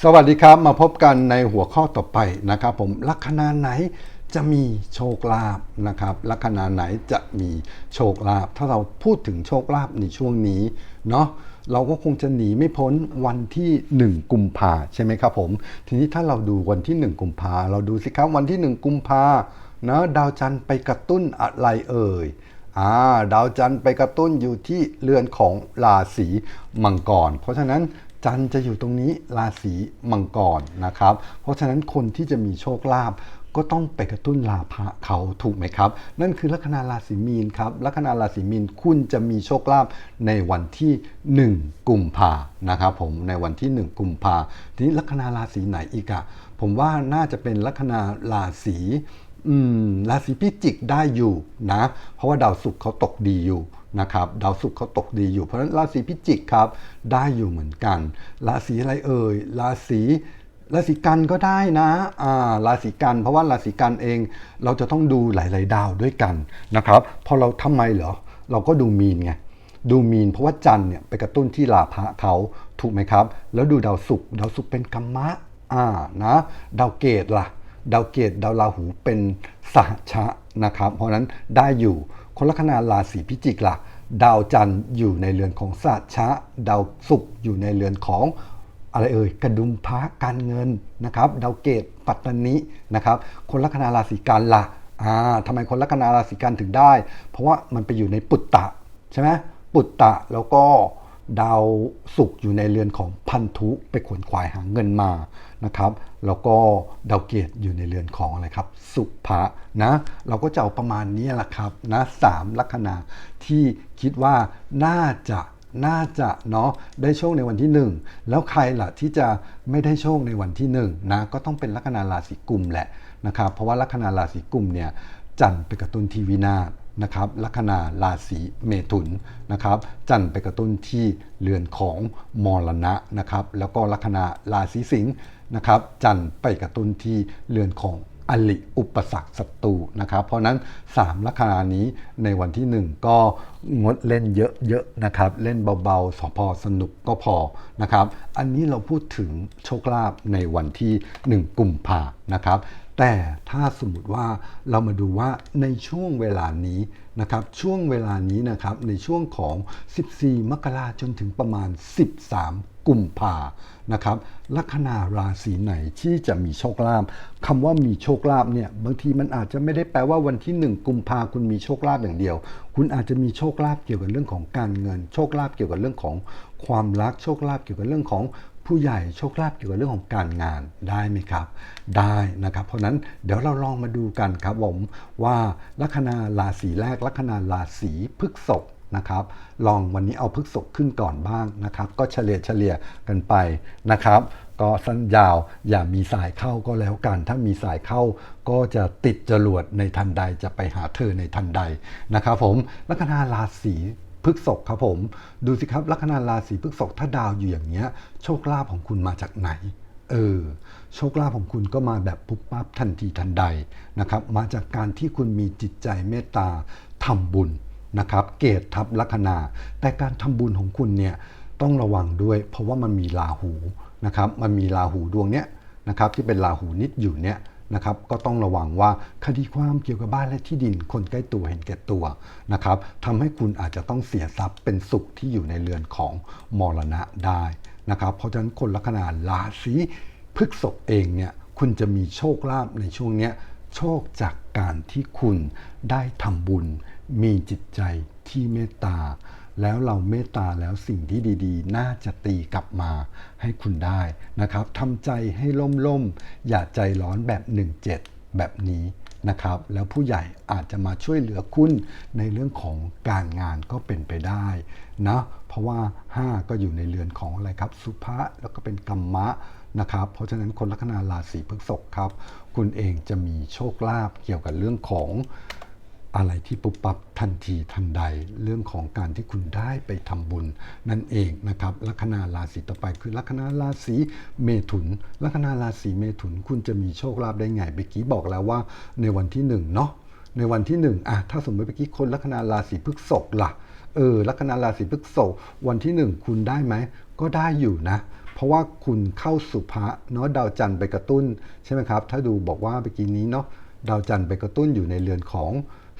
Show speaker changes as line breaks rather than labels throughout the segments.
สวัสดีครับมาพบกันในหัวข้อต่อไปนะครับผมลัคนาไหนจะมีโชคลาภนะครับลัคนาไหนจะมีโชคลาภถ้าเราพูดถึงโชคลาภในช่วงนี้เนาะเราก็คงจะหนีไม่พ้นวันที่ 1 กุมภาใช่ไหมครับผมทีนี้ถ้าเราดูวันที่ 1 กุมภาเราดูสิครับวันที่ 1 กุมภาเนาะดาวจันทร์ไปกระตุ้นอะไรเอ่ยอ่าดาวจันทร์ไปกระตุ้นอยู่ที่เรือนของราศีมังกร เพราะฉะนั้น จันจะอยู่ตรงนี้ราศีมังกรนะครับ เพราะฉะนั้นคนที่จะมีโชคลาภก็ต้องไปกระตุ้นลาภะเขาถูกไหมครับ นั่นคือลัคนาราศีมีนครับลัคนาราศีมีนคุณจะมีโชคลาภในวันที่ 1กุมภานะครับผมในวันที่ 1กุมภาทีนี้ลัคนาราศีไหนอีกอะผมว่าน่าจะเป็นลัคนาราศีอืมราศีพิจิกได้อยู่นะ เพราะว่าดาวศุกร์เขาตกดีอยู่ นะครับดาวศุกร์เขาตกดีอยู่เพราะฉะนั้นราศีพิจิกครับได้อยู่เหมือนกัน ราศีอะไรเอ่ยราศีราศีกันก็ได้นะอ่าราศีกัน เพราะว่าราศีกันเองเราจะต้องดูหลาย ๆ ดาวด้วยกันนะครับพอเราทำไมเหรอเราก็ดูมีนไงดูมีนเพราะว่าจันทร์เนี่ยไปกระตุ้นที่ลาภะเขาถูกไหมครับ แล้วดูดาวศุกร์ดาวศุกร์เป็นกัมมะอ่านะดาวเกตล่ะดาวเกตดาวราหูเป็นสหชะนะครับ เพราะฉะนั้นได้อยู่ คนลัคนาราศีพิจิกล่ะ ดาวจันทร์อยู่ในเรือนของสหชะ ดาวศุกร์อยู่ในเรือนของอะไรเอ่ยกระดุมพระการเงินนะครับ ดาวเกตปัตตานินะครับ คนลัคนาราศีกันล่ะอ่าทำไมคนลัคนาราศีกันถึงได้ เพราะว่ามันไปอยู่ในปุตตะใช่ไหมปุตตะแล้วก็ ดาวศุกร์อยู่ในเรือนของพันธุไปขวนขวายหาเงินมานะครับแล้วก็ดาวเกตอยู่ในเรือนของอะไรครับ สุภะนะเราก็จะเอาประมาณนี้แหละครับนะสามลัคนาที่คิดว่าน่าจะน่าจะเนาะได้โชคในวันที่ 1 แล้วใครล่ะที่จะไม่ได้โชคในวันที่1นะก็ต้องเป็นลัคนาราศีกุมแหละนะครับเพราะว่าลัคนาราศีกุมเนี่ยจันทร์ไปกระตุ้นทีวินาศ นะครับลัคนาราศีเมถุนนะครับจันทร์ไปกระตุ้นที่เรือนของมรณะนะครับแล้วก็ลัคนาราศีสิงห์นะครับจันทร์ไปกระตุ้นที่เรือนของอลิอุปสรรคศัตรูนะครับเพราะนั้น 3 ลัคนานี้ในวันที่ 1 ก็งดเล่นเยอะๆนะครับเล่นเบาๆสพอสนุกก็พอนะครับอันนี้เราพูดถึงโชคลาภในวันที่ 1 กุมภานะครับ แต่ถ้าสมมติว่าเรามาดูว่าในช่วงเวลานี้นะครับช่วงเวลานี้นะครับในช่วงของ 14 มกราจนถึงประมาณ 13 กุมภานะครับลัคนาราศีไหนที่จะมีโชคลาภคำว่ามีโชคลาภเนี่ยบางทีมันอาจจะไม่ได้แปลว่าวันที่ 1 กุมภาคุณมีโชคลาภอย่างเดียว คุณอาจจะมีโชคลาภเกี่ยวกับเรื่องของการเงิน โชคลาภเกี่ยวกับเรื่องของความรักโชคลาภเกี่ยวกับเรื่องของ ผู้ใหญ่โชคลาภเกี่ยวกับเรื่องของการงานได้ไหมครับ ได้นะครับ เพราะนั้นเดี๋ยวเราลองมาดูกันครับผมว่าลัคนาราศีแรก ลัคนาราศีพฤษภนะครับลองวันนี้เอาพฤกษภขึ้นก่อนบ้างนะครับ ก็เฉลี่ยเฉลี่ยกันไปนะครับ ก็สั้นยาวอย่ามีสายเข้าก็แล้วกัน ถ้ามีสายเข้าก็จะติดจรวดในทันใดจะไปหาเธอในทันใดนะครับผมลัคนาราศี พฤกษกครับผม ดูสิครับลัคนาราศีพฤกษกถ้าดาวอยู่อย่างเงี้ย โชคลาภของคุณมาจากไหนเออโชคลาภของคุณก็มาแบบปุ๊บปั๊บทันทีทันใดนะครับ มาจากการที่คุณมีจิตใจเมตตาทำบุญนะครับ เกตทับลัคนา แต่การทำบุญของคุณเนี่ยต้องระวังด้วย เพราะว่ามันมีราหูนะครับ มันมีราหูดวงเนี้ยนะครับที่เป็นราหูนิดอยู่เนี่ย นะครับก็ต้องระวังว่าคดีความเกี่ยวกับบ้านและที่ดิน คนใกล้ตัวเห็นแก่ตัวนะครับทำให้คุณอาจจะต้องเสียทรัพย์เป็นสุขที่อยู่ในเรือนของมรณะได้นะครับเพราะฉะนั้นคนลัคนาราศีพฤกษภเองเนี่ยคุณจะมีโชคลาภในช่วงเนี้ยโชคจากการที่คุณได้ทำบุญ มีจิตใจที่เมตตา แล้วเราเมตตาแล้วสิ่งที่ดีๆ น่าจะตีกลับมาให้คุณได้นะครับทำใจให้ล่มๆ อย่าใจร้อนแบบ 17 แบบนี้นะครับ แล้วผู้ใหญ่อาจจะมาช่วยเหลือคุณในเรื่องของการงานก็เป็นไปได้นะเพราะว่า 5 ก็อยู่ในเรือนของอะไรครับ สุภะแล้วก็เป็นกรรมะนะครับ เพราะฉะนั้นคนลัคนาราศีพฤษภครับ คุณเองจะมีโชคลาภเกี่ยวกับเรื่องของ อะไรที่ปุ๊บปั๊บทันทีทันใดเรื่องของการที่คุณได้ไปทำบุญนั่นเองนะครับลัคนาราศีต่อไปคือลัคนาราศีเมถุน ลัคนาราศีเมถุน คุณจะมีโชคลาภได้ไงเมื่อกี้บอกแล้วว่าในวันที่หนึ่งเนาะในวันที่หนึ่งอะถ้าสมมติเมื่อกี้คนลัคนาราศีพฤษภล่ะเออลัคนาราศีพฤษภวันที่หนึ่งคุณได้ไหมก็ได้อยู่นะเพราะว่าคุณเข้าสุภะเนาะดาวจันทร์ไปกระตุ้นใช่ไหมครับ ถ้าดูบอกว่าเมื่อกี้นี้เนาะดาวจันทร์ไปกระตุ้นอยู่ในเรือนของ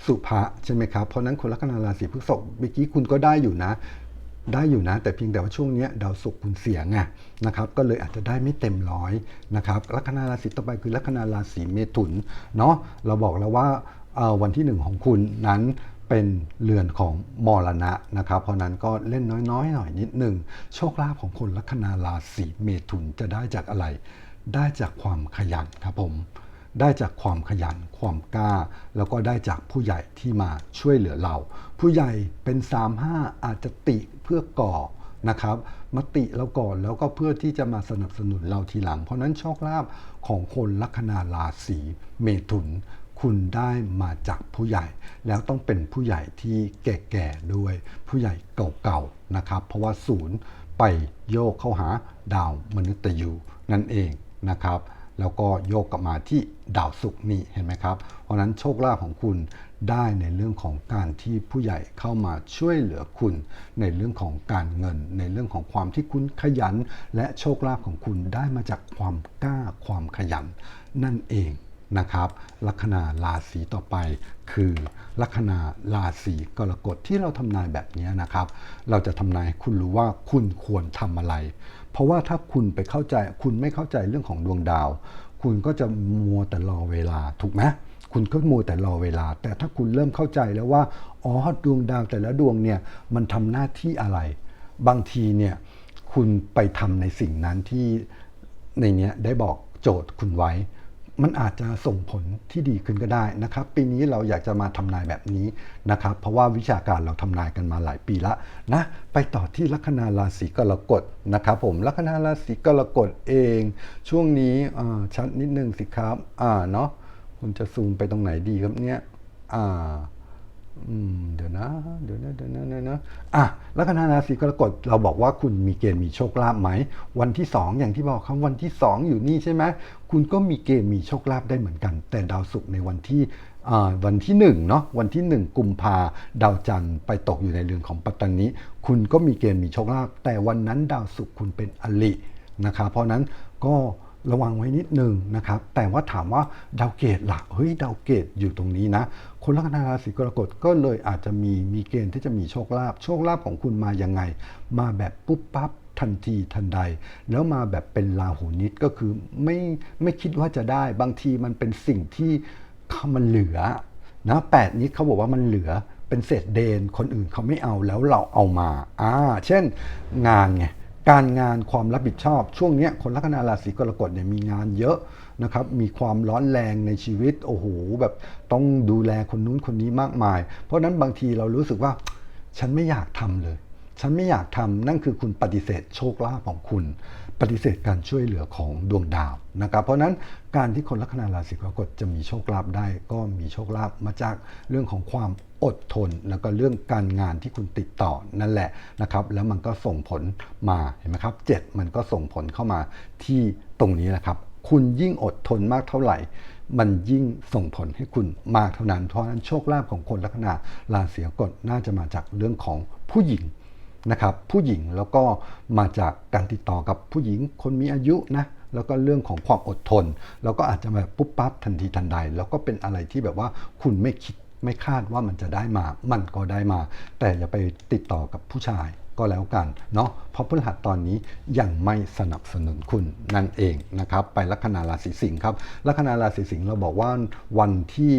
สุภะใช่ไหมครับ เพราะนั้นคนลัคนาราศีพฤษภเมื่อกี้คุณก็ได้อยู่นะ ได้อยู่นะ แต่เพียงแต่ว่าช่วงนี้ดาวศุกร์คุณเสียไงนะครับ ก็เลยอาจจะได้ไม่เต็มร้อยนะครับ ลัคนาราศีต่อไปคือลัคนาราศีเมถุนเนาะ เราบอกแล้วว่าวันที่หนึ่งของคุณนั้นเป็นเรือนของมรณะนะครับ เพราะนั้นก็เล่นน้อยๆหน่อยนิดหนึ่งโชคลาภของคนลัคนาราศีเมถุนจะได้จากอะไร ได้จากความขยันครับผม ได้จากความขยันความกล้า แล้วก็ได้จากผู้ใหญ่ที่มาช่วยเหลือเรา ผู้ใหญ่เป็น 3-5 อาจจะติเพื่อก่อนะครับมติเราก่อนแล้วก็เพื่อที่จะมาสนับสนุนเราทีหลัง เพราะฉะนั้นโชคลาภของคนลัคนาราศีเมถุน คุณได้มาจากผู้ใหญ่ แล้วต้องเป็นผู้ใหญ่ที่แก่ๆด้วย ผู้ใหญ่เก่าๆนะครับเพราะว่าศูนย์ไปโยกเข้าหาดาวมนุษย์ยูนั่นเองนะครับ แล้วก็โยกกลับมาที่ดาวศุกร์นี่เห็นไหมครับ เพราะนั้นโชคลาภของคุณได้ในเรื่องของการที่ผู้ใหญ่เข้ามาช่วยเหลือคุณ ในเรื่องของการเงิน ในเรื่องของความที่คุณขยัน และโชคลาภของคุณได้มาจากความกล้าความขยัน นั่นเองนะครับ ลัคนาราศีต่อไปคือลัคนาราศีกรกฎที่เราทำนายแบบนี้นะครับ เราจะทำนายคุณรู้ว่าคุณควรทำอะไร เพราะว่าถ้าคุณไปเข้าใจ คุณไม่เข้าใจเรื่องของดวงดาว คุณก็จะมัวแต่รอเวลาถูกไหมคุณก็มัวแต่รอเวลา แต่ถ้าคุณเริ่มเข้าใจแล้วว่าอ๋อดวงดาวแต่ละดวงเนี่ยมันทำหน้าที่อะไร บางทีเนี่ยคุณไปทำในสิ่งนั้นที่ในเนี้ยได้บอกโจทย์คุณไว้ มันอาจจะส่งผลที่ดีขึ้นก็ได้นะครับ ปีนี้เราอยากจะมาทำนายแบบนี้นะครับ เพราะว่าวิชาการเราทำนายกันมาหลายปีละนะไปต่อที่ลัคนาราศีกรกฎนะครับผมลัคนาราศีกรกฎเอง ช่วงนี้ชัดนิดนึงสิครับอ่าเนาะคุณจะซูมไปตรงไหนดีครับเนี่ยอ่า อืมเดี๋ยวนะเดี๋ยวนะเดี๋ยวนะเดี๋ยวนะอะลัคนาราศีกรกฎเราบอกว่าคุณมีเกณฑ์มีโชคลาภไหม วันที่2อย่างที่บอกครับวันที่2อยู่นี่ใช่ไหมคุณก็มีเกณฑ์มีโชคลาภได้เหมือนกัน แต่ดาวศุกร์ในวันที่อ่าวันที่1เนาะวันที่ 1 กุมภาดาวจันทร์ไปตกอยู่ในเรือนของปัตตานีคุณก็มีเกณฑ์มีโชคลาภแต่วันนั้นดาวศุกร์คุณเป็นอลินะครับเพราะนั้นก็ ระวังไว้นิดหนึ่งนะครับ แต่ว่าถามว่าดาวเกตหลักเฮ้ยดาวเกตอยู่ตรงนี้นะ คนลัคนาราศีกรกฎก็เลยอาจจะมีมีเกณฑ์ที่จะมีโชคลาภโชคลาภของคุณมายังไง มาแบบปุ๊บปั๊บทันทีทันใด แล้วมาแบบเป็นลาหูนิดก็คือไม่ไม่คิดว่าจะได้บางทีมันเป็นสิ่งที่มันเหลือนะแปดนิดเขาบอกว่ามันเหลือเป็นเศษเดนคนอื่นเขาไม่เอาแล้วเราเอามาอ่าเช่นงานไง การงานความรับผิดชอบ ช่วงนี้คนลัคนาราศีกรกฎเนี่ยมีงานเยอะนะครับมีความร้อนแรงในชีวิตโอ้โหแบบต้องดูแลคนนู้นคนนี้มากมาย เพราะนั้นบางทีเรารู้สึกว่าฉันไม่อยากทำเลย ฉันไม่อยากทำนั่นคือคุณปฏิเสธโชคลาภของคุณ ปฏิเสธการช่วยเหลือของดวงดาวนะครับเพราะนั้นการที่คนลัคนาราศีกรกฎจะมีโชคลาภได้ ก็มีโชคลาภมาจากเรื่องของความ อดทน แล้วก็เรื่องการงานที่คุณติดต่อนั่นแหละนะครับแล้วมันก็ส่งผลมาเห็นไหมครับเจ็ดมันก็ส่งผลเข้ามาที่ตรงนี้แหละครับ คุณยิ่งอดทนมากเท่าไหร่ มันยิ่งส่งผลให้คุณมากเท่านั้น เพราะฉะนั้นโชคลาภของคนลัคนาราศีกฎน่าจะมาจากเรื่องของผู้หญิงนะครับผู้หญิงแล้วก็มาจากการติดต่อกับผู้หญิงคนมีอายุนะแล้วก็เรื่องของความอดทน แล้วก็อาจจะแบบปุ๊บปั๊บทันทีทันใด แล้วก็เป็นอะไรที่แบบว่าคุณไม่คิด ไม่คาดว่ามันจะได้มา มันก็ได้มา แต่อย่าไปติดต่อกับผู้ชายก็แล้วกันเนาะเพราะพฤหัสตอนนี้ยังไม่สนับสนุนคุณนั่นเองนะครับ ไปลัคนาราศีสิงห์ครับลัคนาราศีสิงห์เราบอกว่าวันที่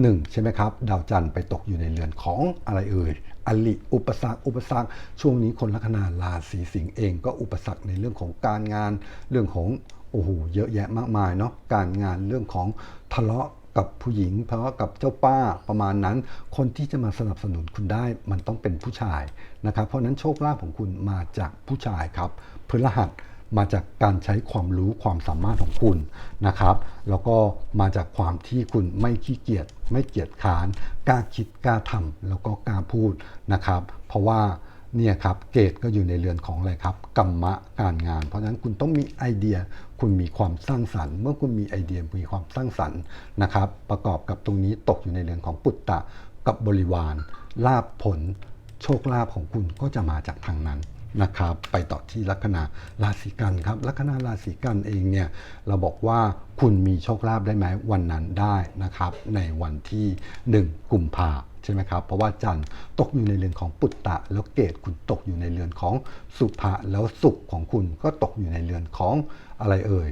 หนึ่งใช่ไหมครับ ดาวจันทร์ไปตกอยู่ในเรือนของอะไรเอ่ยอลิอุปสรรคอุปสรรคช่วงนี้คนลัคนาราศีสิงห์เองก็อุปสรรคในเรื่องของการงานเรื่องของโอ้โหเยอะแยะมากมายเนาะการงานเรื่องของทะเลาะ กับผู้หญิงทะเลาะกับเจ้าป้าประมาณนั้น คนที่จะมาสนับสนุนคุณได้มันต้องเป็นผู้ชายนะครับเพราะนั้นโชคลาภของคุณมาจากผู้ชายครับพฤหัสมาจากการใช้ความรู้ความสามารถของคุณนะครับ แล้วก็มาจากความที่คุณไม่ขี้เกียจไม่เกียจค้านกล้าคิดกล้าทำแล้วก็กล้าพูดนะครับ เพราะว่า เนี่ยครับเกตก็อยู่ในเรือนของอะไรครับกรรมะการงาน เพราะฉะนั้นคุณต้องมีไอเดีย คุณมีความสร้างสรรค์ เมื่อคุณมีไอเดียมีความสร้างสรรค์นะครับ ประกอบกับตรงนี้ตกอยู่ในเรือนของปุตตะกับบริวารลาภผล โชคลาภของคุณก็จะมาจากทางนั้น นะครับไปต่อที่ลัคนาราศีกันครับลัคนาราศีกันเองเนี่ยเราบอกว่าคุณมีโชคลาภได้ไหมวันนั้นได้นะครับในวันที่ 1 กุมภาใช่ไหมครับเพราะว่าจันทร์ตกอยู่ในเรือนของปุตตะ แล้วเกตคุณตกอยู่ในเรือนของสุภะแล้วสุขของคุณก็ตกอยู่ในเรือนของอะไรเอ่ย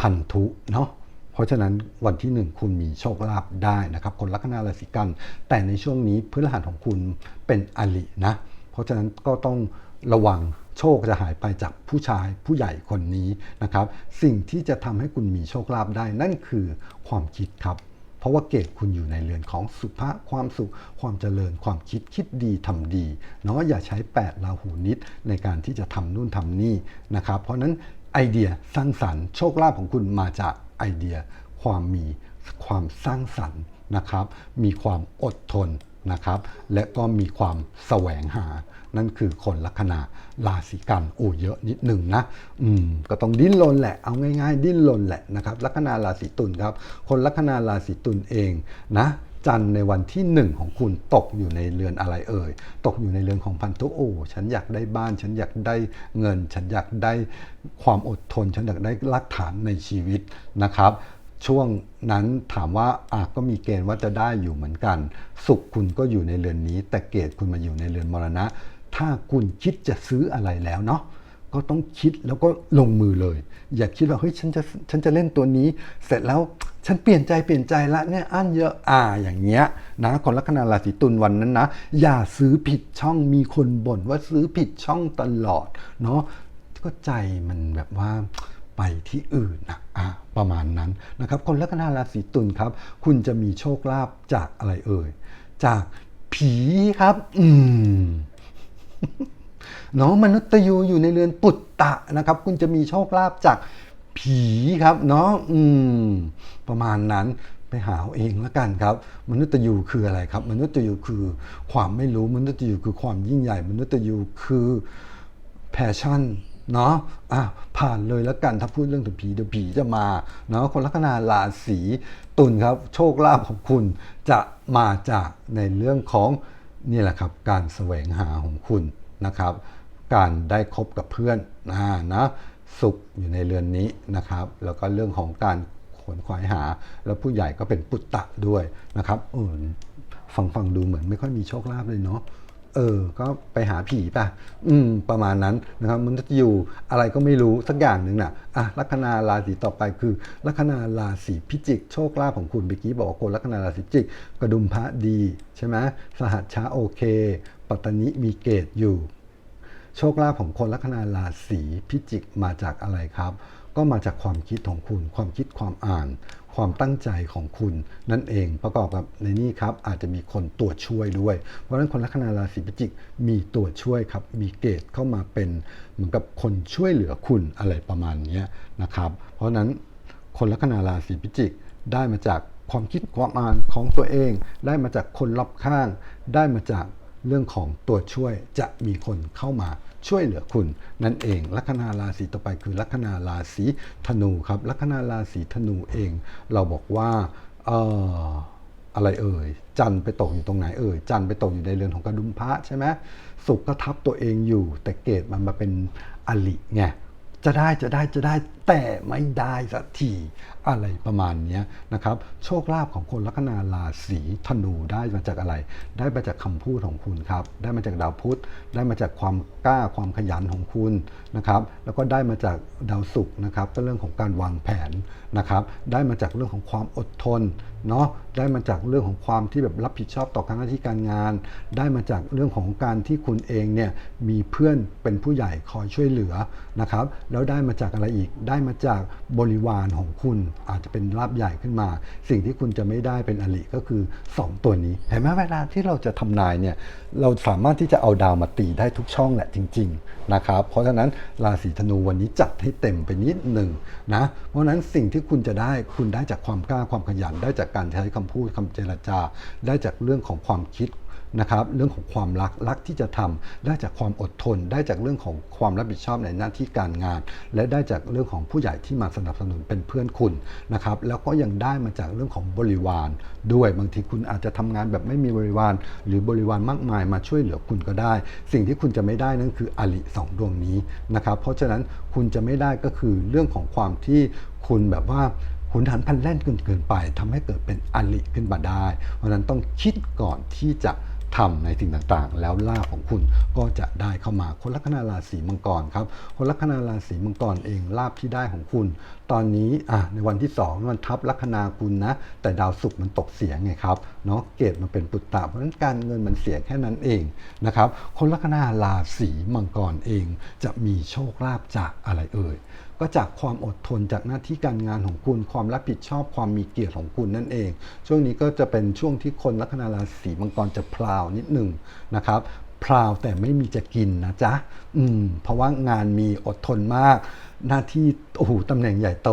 พันธุเนาะเพราะฉะนั้นวันที่หนึ่งคุณมีโชคลาภได้นะครับ คนลัคนาราศีกัน แต่ในช่วงนี้พื้นรหัสของคุณเป็นอลินะ เพราะฉะนั้นก็ต้อง ระวังโชคจะหายไปจากผู้ชายผู้ใหญ่คนนี้นะครับ สิ่งที่จะทำให้คุณมีโชคลาภได้นั่นคือความคิดครับ เพราะว่าเกตคุณอยู่ในเรือนของสุภาพความสุข ความเจริญความคิดคิดดีทำดีเนาะอย่าใช้แปดราหูนิดในการที่จะทำนู่นทำนี่นะครับ เพราะนั้นไอเดียสร้างสรรค์โชคลาภของคุณมาจากไอเดีย ความมีความสร้างสรรค์นะครับ มีความอดทน นะครับ และก็มีความแสวงหา นั่นคือคนลัคนาราศีกันโอ้เยอะนิดหนึ่งนะ อืม ก็ต้องดิ้นรนแหละ เอาง่ายๆ ดิ้นรนแหละนะครับลัคนาราศีตุลครับ คนลัคนาราศีตุลเองนะจันทร์ในวันที่หนึ่งของคุณตกอยู่ในเรือนอะไรเอ่ย ตกอยู่ในเรือนของพันธุโอ้ฉันอยากได้บ้าน ฉันอยากได้เงิน ฉันอยากได้ความอดทน ฉันอยากได้รักฐานในชีวิตนะครับ ช่วงนั้นถามว่าอะก็มีเกณฑ์ว่าจะได้อยู่เหมือนกัน สุขคุณก็อยู่ในเรือนนี้ แต่เกตคุณมาอยู่ในเรือนมรณะ ถ้าคุณคิดจะซื้ออะไรแล้วเนาะก็ต้องคิดแล้วก็ลงมือเลย อย่าคิดว่าเฮ้ยฉันจะฉันจะเล่นตัวนี้ เสร็จแล้วฉันเปลี่ยนใจเปลี่ยนใจละเนี่ยอันเยอะอ่าอย่างเงี้ยนะคนลัคนาราศีตุลวันนั้นนะอย่าซื้อผิดช่องมีคนบ่นว่าซื้อผิดช่องตลอดเนาะก็ใจมันแบบว่า ไปที่อื่นนะอะประมาณนั้นนะครับ คนลัคนาราศีตุลครับ คุณจะมีโชคลาภจากอะไรเอ่ย จากผีครับ อืมเนาะมนุษย์ยูอยู่ในเรือนปุตตะนะครับ คุณจะมีโชคลาภจากผีครับเนาะอืม ประมาณนั้นไปหาเอาเองล้วกันครับ มนุษย์ยูคืออะไรครับ มนุษย์ยูคือความไม่รู้มนุษย์ยูคือความยิ่งใหญ่ มนุษย์ยูคือแพชชั่น เนาะะผ่านเลยแล้วกันถ้าพูดเรื่องถึงผีเดี๋ยวผีจะมาเนาะคนลัคนาราศีตุลครับโชคลาภของคุณจะมาจากในเรื่องของนี่แหละครับการแสวงหาของคุณนะครับ การได้คบกับเพื่อนนะนะสุขอยู่ในเรือนนี้นะครับ แล้วก็เรื่องของการขวนขวายหา แล้วผู้ใหญ่ก็เป็นปุตตะด้วยนะครับเออฟังฟังดูเหมือนไม่ค่อยมีโชคลาภเลยเนาะ เออ ก็ไปหาผีป่ะ อืม ประมาณนั้นนะครับ มันจะอยู่อะไรก็ไม่รู้สักอย่างหนึ่งน่ะ อะ ลัคนาราศีต่อไปคือ ลัคนาราศีพิจิก โชคลาภของคุณเมื่อกี้บอกว่าคนลัคนาราศีพิจิก กระดุมพระดีใช่ไหมสหัสช้าโอเค ปัตตานิมีเกตอยู่ โชคลาภของคนลัคนาราศีพิจิกมาจากอะไรครับ ก็มาจากความคิดของคุณ ความคิดความอ่าน ความตั้งใจของคุณนั่นเองประกอบกับในนี้ครับอาจจะมีคนตัวช่วยด้วย เพราะฉะนั้นคนลัคนาราศีพิจิกมีตัวช่วยครับ มีเกตเข้ามาเป็นเหมือนกับคนช่วยเหลือคุณอะไรประมาณนี้นะครับ เพราะฉะนั้นคนลัคนาราศีพิจิกได้มาจากความคิดความอ่านของตัวเอง ได้มาจากคนรอบข้าง ได้มาจากเรื่องของตัวช่วยจะมีคนเข้ามา ช่วยเหลือคุณนั่นเอง ลัคนาราศีต่อไปคือลัคนาราศีธนูครับ ลัคนาราศีธนูเอง เราบอกว่าเอออะไรเอ่ย จันทร์ไปตกอยู่ตรงไหนเอ่ย จันทร์ไปตกอยู่ในเรือนของกระดุมพระใช่ไหมสุขก็ทับตัวเองอยู่ แต่เกตมันมาเป็นอลิไง จะได้จะได้จะได้แต่ไม่ได้สักทีอะไรประมาณนี้นะครับโชคลาภของคนลัคนาราศีธนูได้มาจากอะไร ได้มาจากคำพูดของคุณครับ ได้มาจากดาวพุธได้มาจากความกล้าความขยันของคุณนะครับ แล้วก็ได้มาจากดาวศุกร์นะครับก็เรื่องของการวางแผนนะครับ ได้มาจากเรื่องของความอดทนเนาะ ได้มาจากเรื่องของความที่แบบรับผิดชอบต่อการหน้าที่การงาน ได้มาจากเรื่องของการที่คุณเองเนี่ยมีเพื่อนเป็นผู้ใหญ่คอยช่วยเหลือนะครับแล้วได้มาจากอะไรอีก ได้มาจากบริวารของคุณอาจจะเป็นลาบใหญ่ขึ้นมา สิ่งที่คุณจะไม่ได้เป็นอลิก็คือ 2 ตัวนี้เห็นไหมเวลาที่เราจะทำนายเนี่ยเราสามารถที่จะเอาดาวมาตีได้ทุกช่องแหละจริง ๆนะครับ เพราะฉะนั้นราศีธนูวันนี้จัดให้เต็มไปนิดหนึ่งนะเพราะฉะนั้นสิ่งที่คุณจะได้คุณได้จากความกล้าความขยันได้จากการใช้คำพูดคำเจรจา ได้จากเรื่องของความคิดนะครับเรื่องของความรักรักที่จะทำได้จากความอดทน ได้จากเรื่องของความรับผิดชอบในหน้าที่การงาน และได้จากเรื่องของผู้ใหญ่ที่มาสนับสนุนเป็นเพื่อนคุณนะครับแล้วก็ยังได้มาจากเรื่องของบริวาร ด้วยบางทีคุณอาจจะทำงานแบบไม่มีบริวาร หรือบริวารมากมายมาช่วยเหลือคุณก็ได้ สิ่งที่คุณจะไม่ได้นั่นคืออลิสองดวงนี้นะครับเพราะฉะนั้นคุณจะไม่ได้ก็คือเรื่องของความที่คุณแบบว่า หุนหันพันแล่นเกินเกินไปทำให้เกิดเป็นอลิขึ้นมาได้ เพราะนั้นต้องคิดก่อนที่จะทำในสิ่งต่างๆ แล้วลาภของคุณก็จะได้เข้ามาคนลัคนาราศีมังกรครับ คนลัคนาราศีมังกรเองลาภที่ได้ของคุณ ตอนนี้อะในวันที่2มันทับลัคนาคุณนะ แต่ดาวศุกร์มันตกเสียงไงครับเนาะเกตมันเป็นปุตตะเพราะฉะนั้นการเงินมันเสียแค่นั้นเองนะครับคนลัคนาราศีมังกรเองจะมีโชคลาภจากอะไรเอ่ย ก็จากความอดทนจากหน้าที่การงานของคุณ ความรับผิดชอบความมีเกียรติของคุณนั่นเอง ช่วงนี้ก็จะเป็นช่วงที่คนลัคนาราศีมังกรจะพลาวนิดหนึ่งนะครับพลาวแต่ไม่มีจะกินนะจ๊ะ อืม เพราะว่างานมีอดทนมาก หน้าที่โอ้โหตำแหน่งใหญ่โต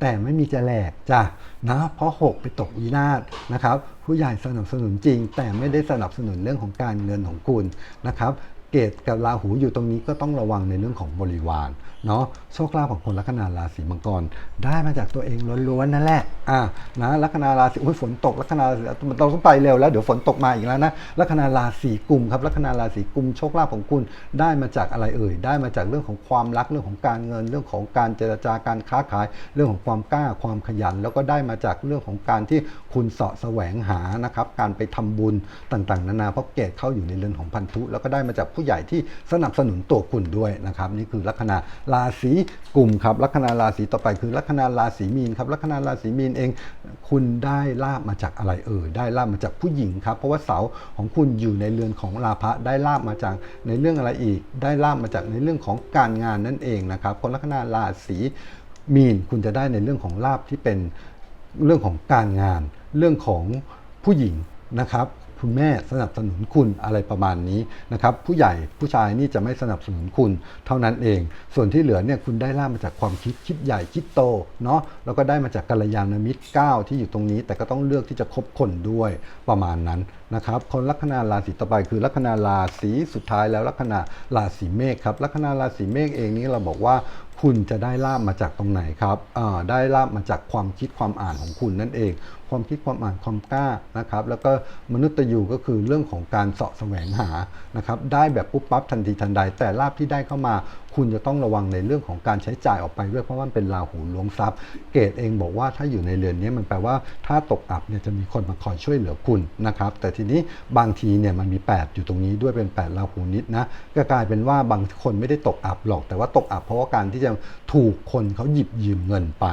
แต่ไม่มีจะแหลกจ้ะนะเพราะ 6 ไปตกวินาศนะครับ ผู้ใหญ่สนับสนุนจริง แต่ไม่ได้สนับสนุนเรื่องของการเงินของคุณนะครับ เกตกับราหูอยู่ตรงนี้ก็ต้องระวังในเรื่องของบริวารเนาะโชคลาภของคนลัคนาราศีมังกร ได้มาจากตัวเองล้วนๆนั่นแหละอะนะลัคนาราศีอุ้ยฝนตกลัคนาราศีเราต้องไปเร็วแล้วเดี๋ยวฝนตกมาอีกแล้วนะลัคนาราศีกุมครับลัคนาราศีกุมโชคลาภของคุณได้มาจากอะไรเอ่ย ได้มาจากเรื่องของความรักเรื่องของการเงินเรื่องของการเจรจาการค้าขาย เรื่องของความกล้าความขยัน แล้วก็ได้มาจากเรื่องของการที่คุณเสาะแสวงหานะครับการไปทำบุญต่างๆ นานาเพราะเกตเข้าอยู่ในเรือนของพันธุแล้วก็ได้มาจากผู้ใหญ่ที่สนับสนุนตัวคุณด้วยนะครับ นี่คือลัคนาราศีกลุ่มครับลัคนาราศีต่อไปคือลัคนาราศีมีนครับลัคนาราศีมีนเอง คุณได้ลาบมาจากอะไรเอ่ยได้ลาบมาจากผู้หญิงครับเพราะว่าเสาของคุณอยู่ในเรือนของราพะได้ลาบมาจากในเรื่องอะไรอีก ได้ลาบมาจากในเรื่องของการงานนั่นเองนะครับคนลัคนาราศีมีนคุณจะได้ในเรื่องของลาบที่เป็นเรื่องของการงาน เรื่องของผู้หญิงนะครับ คุณแม่สนับสนุนคุณอะไรประมาณนี้นะครับผู้ใหญ่ผู้ชายนี่จะไม่สนับสนุนคุณเท่านั้นเอง ส่วนที่เหลือเนี่ยคุณได้ล่ามาจากความคิดคิดใหญ่คิดโตเนาะแล้วก็ได้มาจากกัลยาณมิตร9ที่อยู่ตรงนี้ แต่ก็ต้องเลือกที่จะคบคนด้วยประมาณนั้นนะครับคนลัคนาราศีต่อไปคือลัคนาราศีสุดท้ายแล้วลัคนาราศีเมษครับลัคนาราศีเมษเองนี่เราบอกว่าคุณจะได้ลาบมาจากตรงไหนครับอ่าได้ลาบมาจากความคิดความอ่านของคุณนั่นเอง ความคิดความอ่านความกล้านะครับ แล้วก็มนุษย์ยูก็คือเรื่องของการเสาะแสวงหานะครับ ได้แบบปุ๊บปั๊บทันทีทันใด แต่ลาบที่ได้เข้ามา คุณจะต้องระวังในเรื่องของการใช้จ่ายออกไปด้วยเพราะว่ามันเป็นราหูล้วงทรัพย์ เกตเองบอกว่าถ้าอยู่ในเรือนนี้มันแปลว่าถ้าตกอับเนี่ยจะมีคนมาคอยช่วยเหลือคุณนะครับ แต่ทีนี้บางทีเนี่ยมันมี 8 อยู่ตรงนี้ด้วยเป็น 8 ราหูนิดนะก็กลายเป็นว่าบางคนไม่ได้ตกอับหรอก แต่ว่าตกอับเพราะว่าการที่จะถูกคนเขาหยิบยืมเงินไป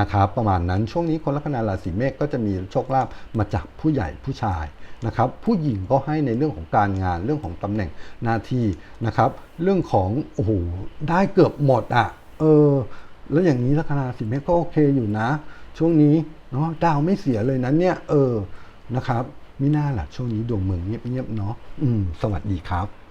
นะครับ ประมาณนั้นช่วงนี้คนลัคนาราศีเมษก็จะมีโชคลาภมาจากผู้ใหญ่ผู้ชาย นะครับผู้หญิงก็ให้ในเรื่องของการงานเรื่องของตำแหน่งหน้าที่นะครับ เรื่องของโอ้โหได้เกือบหมดอะเออแล้วอย่างนี้ลัคนาราศีเมษก็โอเคอยู่นะ ช่วงนี้เนาะดาวไม่เสียเลยนะเนี่ยเออนะครับมิน่าล่ะช่วงนี้ดวงเมืองเงียบๆเนาะอืมสวัสดีครับ